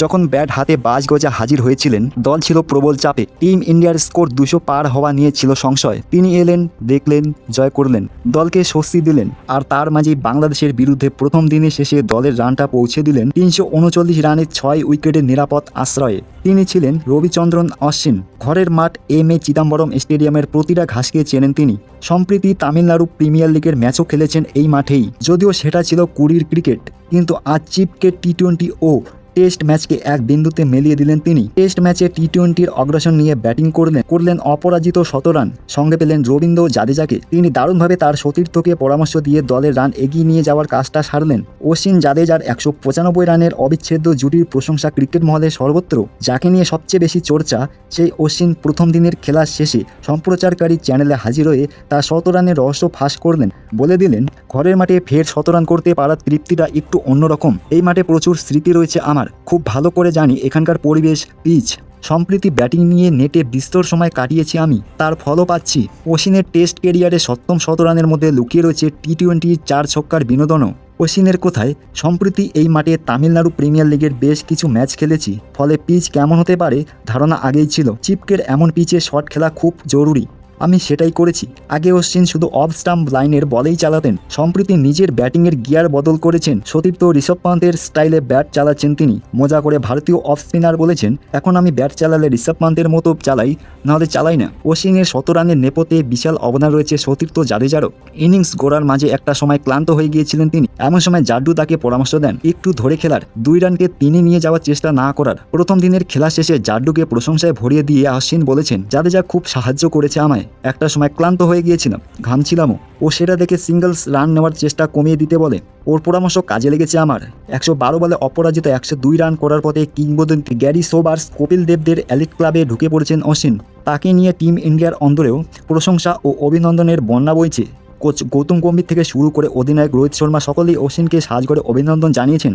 যখন ব্যাট হাতে বাজ গজা হাজির হয়েছিলেন, দল ছিল প্রবল চাপে। টিম ইন্ডিয়ার স্কোর দুশো পার হওয়া নিয়ে ছিল সংশয়। তিনি এলেন, দেখলেন, জয় করলেন, দলকে স্বস্তি দিলেন, আর তার মাঝেই বাংলাদেশের বিরুদ্ধে প্রথম দিনে শেষে দলের রানটা পৌঁছে দিলেন তিনশো উনচল্লিশ রানে ছয় উইকেটের নিরাপদ আশ্রয়ে। তিনি ছিলেন রবিচন্দ্রন অশ্বিন। ঘরের মাঠ এম এ চিদাম্বরম স্টেডিয়ামের প্রতিটা ঘাসকে চেনেন তিনি। সম্প্রীতি তামিলনাড়ু প্রিমিয়ার লিগের ম্যাচও খেলেছেন এই মাঠেই। যদিও সেটা ছিল কুড়ির ক্রিকেট, কিন্তু আজ চিপকে টি টোয়েন্টি ও টেস্ট ম্যাচকে এক বিন্দুতে মেলিয়ে দিলেন তিনি। টেস্ট ম্যাচে টি টোয়েন্টির অগ্রাসন নিয়ে ব্যাটিং করলেন করলেন অপরাজিত শতরান। সঙ্গে পেলেন রবীন্দ্র জাদেজাকে। তিনি দারুণভাবে তার সতীর্থকে পরামর্শ দিয়ে দলের রান এগিয়ে নিয়ে যাওয়ার কাজটা সারলেন। অশ্বিন জাদেজার একশো পঁচানব্বই রানের অবিচ্ছেদ্য জুটির প্রশংসা ক্রিকেট মহলে সর্বত্র। যাকে নিয়ে সবচেয়ে বেশি চর্চা, সেই অশ্বিন প্রথম দিনের খেলার শেষে সম্প্রচারকারী চ্যানেলে হাজির হয়ে তার শতরানের রহস্য ফাঁস করলেন। বলে দিলেন, ঘরের মাঠে ফের শতরান করতে পারার তৃপ্তিটা একটু অন্যরকম। এই মাঠে প্রচুর স্মৃতি রয়েছে আমার। খুব ভালো করে জানি এখানকার পরিবেশ, পিচ, সম্প্রীতি ব্যাটিং নিয়ে নেটে বিস্তর সময় কাটিয়েছি আমি। তার ফলও পাচ্ছি। অশ্বিনের টেস্ট কেরিয়ারে সপ্তম শতরানের মধ্যে লুকিয়ে রয়েছে টি টোয়েন্টি চার ছক্কার বিনোদনও। অশ্বিনের কোথায়? সম্প্রতি এই মাঠে তামিলনাড়ু প্রিমিয়ার লিগের বেশ কিছু ম্যাচ খেলেছি। ফলে পিচ কেমন হতে পারে ধারণা আগেই ছিল। চিপকের এমন পিচে শট খেলা খুব জরুরি। আমি সেটাই করেছি। আগে অশ্বিন শুধু অফ স্টাম্প লাইনের বলেই চালাতেন। সম্প্রতি নিজের ব্যাটিংয়ের গিয়ার বদল করেছেন সতীর্থ ঋষভ পান্তের স্টাইলে ব্যাট চালাচ্ছেন তিনি। মজা করে ভারতীয় অফ স্পিনার বলেছেন, এখন আমি ব্যাট চালালে ঋষভ পান্তের মতো চালাই, নাহলে চালাই না। অশ্বিনের শত রানের নেপথ্যে বিশাল অবদান রয়েছে সতীর্থ জাদেজারও। ইনিংস গোড়ার মাঝে একটা সময় ক্লান্ত হয়ে গিয়েছিলেন তিনি। এমন সময় জাড্ডু তাকে পরামর্শ দেন, একটু ধরে খেলার। দুই রানকে তিনি নিয়ে যাওয়ার চেষ্টা না করার। প্রথম দিনের খেলা শেষে জাড্ডুকে প্রশংসায় ভরিয়ে দিয়ে অশ্বিন বলেছেন, জাদেজা খুব সাহায্য করেছে আমায়। একটা সময় ক্লান্ত হয়ে গিয়েছিলাম, ঘামছিলামও। ও সেটা দেখে সিঙ্গলস রান নেওয়ার চেষ্টা কমিয়ে দিতে বলে, ওর পরামর্শ কাজে লেগেছে আমার। একশো বারো বলে অপরাজিত একশো দুই রান করার পথে কিংবদন্তি গ্যারি সোবার্স কপিল দেবদের এলিট ক্লাবে ঢুকে পড়েছেন অশ্বিন তাকে নিয়ে টিম ইন্ডিয়ার অন্দরেও প্রশংসা ও অভিনন্দনের বন্যা বইছে। কোচ গৌতম গম্ভীর থেকে শুরু করে অধিনায়ক রোহিত শর্মা সকলেই অশ্বিনকে সাজ করে অভিনন্দন জানিয়েছেন।